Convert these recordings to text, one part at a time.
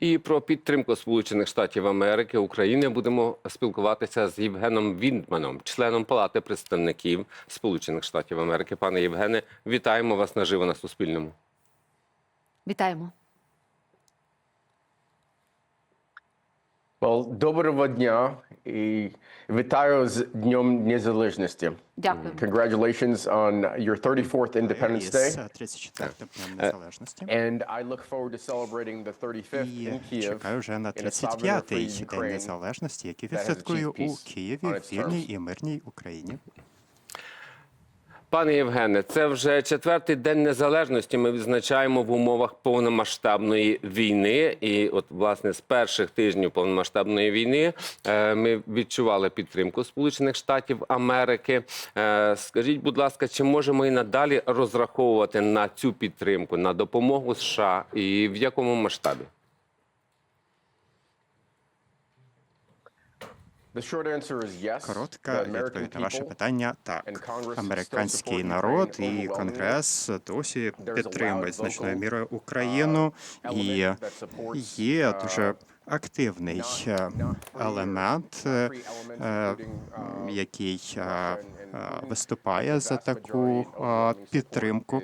І про підтримку Сполучених Штатів Америки України будемо спілкуватися з Євгеном Віндманом, членом Палати представників Сполучених Штатів Америки. Пане Євгене, вітаємо вас наживо на Суспільному. Вітаємо. Well, доброго дня і вітаю з Днем Незалежності. Дякую. Congratulations on your 34th Independence Day. 34 Днем Незалежності. And I look forward to celebrating the 35th І in Kyiv чекаю вже на in a sovereign and 35-й free День Ukraine. Незалежності, який відсвяткую у Києві в вільній і мирній Україні. Пане Євгене, це вже четвертий день незалежності. Ми відзначаємо в умовах повномасштабної війни. І, от, власне, з перших тижнів повномасштабної війни е, ми відчували підтримку Сполучених Штатів Америки. Е, скажіть, будь ласка, чи можемо і надалі розраховувати на цю підтримку, на допомогу США і в якому масштабі? Коротка відповідь на ваше питання так. Американський народ і. Конгрес досі підтримують значною мірою Україну uh, і є uh, дуже активний елемент, е, е, який е, виступає за таку підтримку.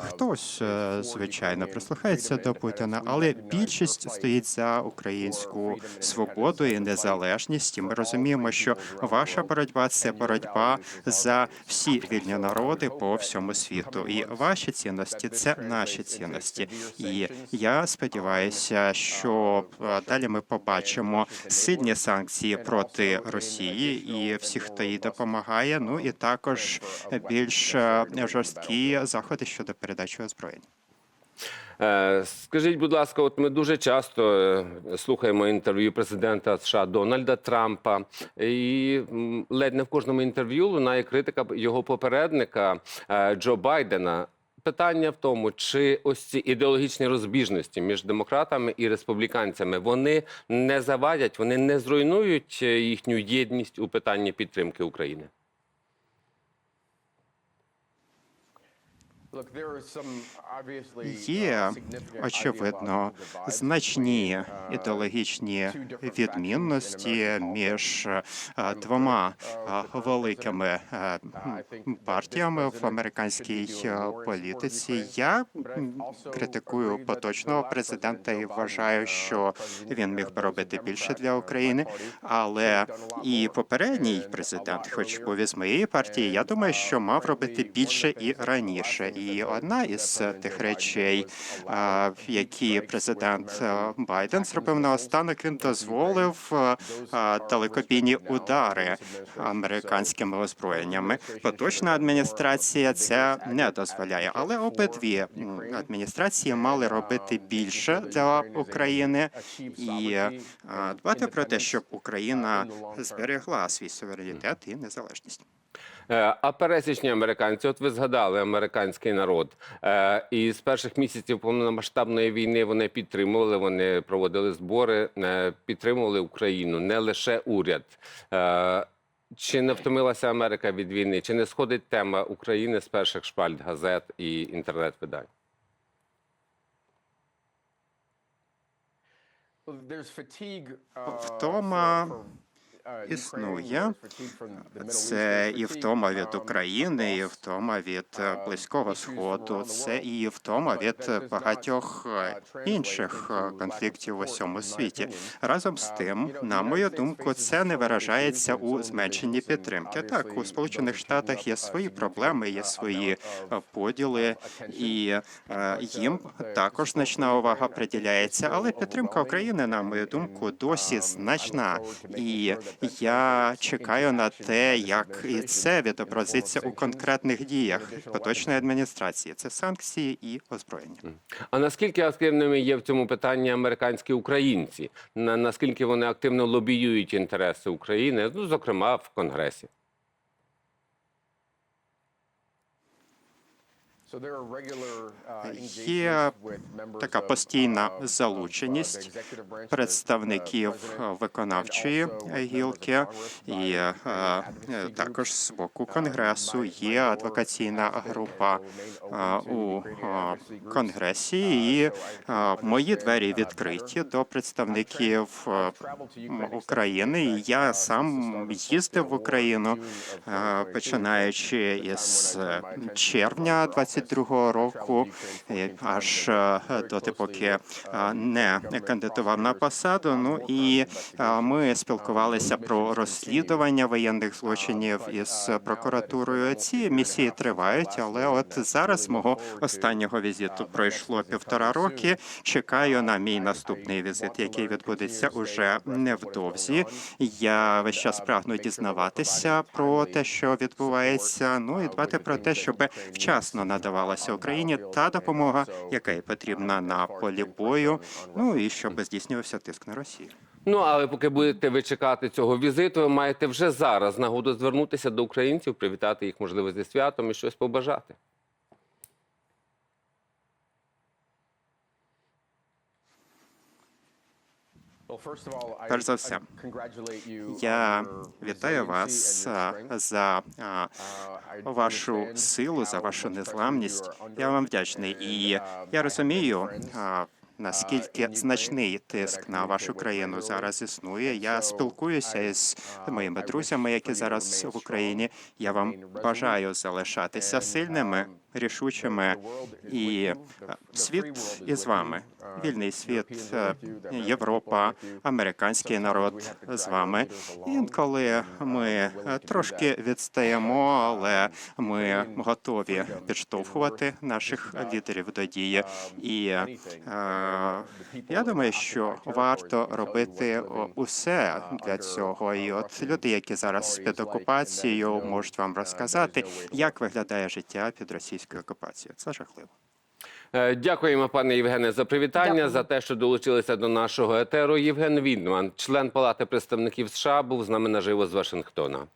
Хтось, звичайно, прислухається до Путіна, але більшість стоїть за українську свободу і незалежність. І ми розуміємо, що ваша боротьба це боротьба за всі вільні народи по всьому світу. І ваші цінності це наші цінності. І я сподіваюся, що е, далі ми побачимо сильні санкції проти Росії і всіх, хто їй допомагає. Ну і також більш е, жорсткі заходи щодо передачі озброєнь. Е, Скажіть, будь ласка, от ми дуже часто е, слухаємо інтерв'ю президента США Дональда Трампа, і ледь не в кожному інтерв'ю лунає критика його попередника Джо Байдена. Питання в тому, чи ось ці ідеологічні розбіжності між демократами і республіканцями вони не завадять, вони не зруйнують е, їхню єдність у питанні підтримки України. Є uh, очевидно значні uh, ідеологічні відмінності між е, Um, двома uh, е, великими е, партіями в американській е, політиці. Я критикую поточного президента і вважаю, uh, що він uh, міг би робити більше для uh, України, але і попередній президент, хоч був із моєї партії, я думаю, що мав Uh, робити більше і раніше. І одна із тих речей, які президент Байден зробив наостанок, він дозволив далекобійні удари американськими озброєннями. Поточна адміністрація це не дозволяє, але обидві адміністрації мали робити більше для України і дбати про те, щоб Україна зберегла свій суверенітет і незалежність. Е, А пересічні американці, от ви згадали американський народ, Е, і з перших місяців повномасштабної війни вони підтримували, вони проводили збори, е, підтримували Україну, не лише уряд. Чи не втомилася Америка від війни? Чи не сходить тема України з перших шпальт газет і інтернет-видань? Uh, Втома існує. Це і втома від um, України, і втома від е, uh, Близького Сходу. Це і втома від багатьох е, uh, інших е, конфліктів у support, всьому in my світі. Разом з Uh, тим, на мою думку, це не виражається у зменшенні підтримки. Так, у Сполучених Штатах є свої проблеми, є uh, свої е, поділи, uh, і е, їм uh, також значна увага приділяється. Але підтримка. України, на мою думку, досі um, значна. І я чекаю на те, як і це відобразиться у конкретних діях поточної адміністрації. Це санкції і озброєння. А наскільки активними є в цьому питанні американські українці? На- Наскільки вони активно лобіюють інтереси України, ну зокрема в Конгресі? Є така постійна залученість представників е, виконавчої гілки, і е, е, також з боку конгресу є адвокаційна група е, у е, конгресі, і е, мої двері відкриті до представників е, України. І я сам їздив в Україну, е, починаючи із е, червня 22-го року, аж е, доти, поки е, не кандидував на посаду. Ну і е, ми спілкувалися про розслідування воєнних злочинів із прокуратурою. Ці місії тривають, але от зараз мого останнього візиту пройшло півтора роки. Чекаю на мій наступний візит, який відбудеться уже невдовзі. Я весь час прагну дізнаватися про те, що відбувається. Ну і дбати про те, щоб вчасно надавалася Україні та допомога, яка їй потрібна на полі бою. Ну і щоб здійснювався тиск на Росію. Ну але поки будете ви чекати цього візиту, ви маєте вже зараз нагоду звернутися до українців, привітати їх, можливо, зі святом і щось побажати. Перш за все, я вітаю вас за вашу силу, за вашу незламність. Я вам вдячний, і я розумію. Наскільки значний тиск на вашу країну зараз існує? Я спілкуюся із моїми друзями, які зараз в Україні. Я вам бажаю залишатися сильними, рішучими, і е, світ із вами. Вільний світ, е, Європа, американський народ з вами. Інколи ми е, трошки відстаємо, але ми готові підштовхувати наших лідерів до дії. І я думаю, що варто робити усе для цього. І от люди, які зараз під окупацією, можуть вам розказати, як виглядає життя під російською окупацією. Це жахливо. Е, Дякуємо, пане Євгене, за привітання, Дякую. за те, що долучилися до нашого етеру. Євген Вінман, член Палати представників США, був з нами наживо з Вашингтона.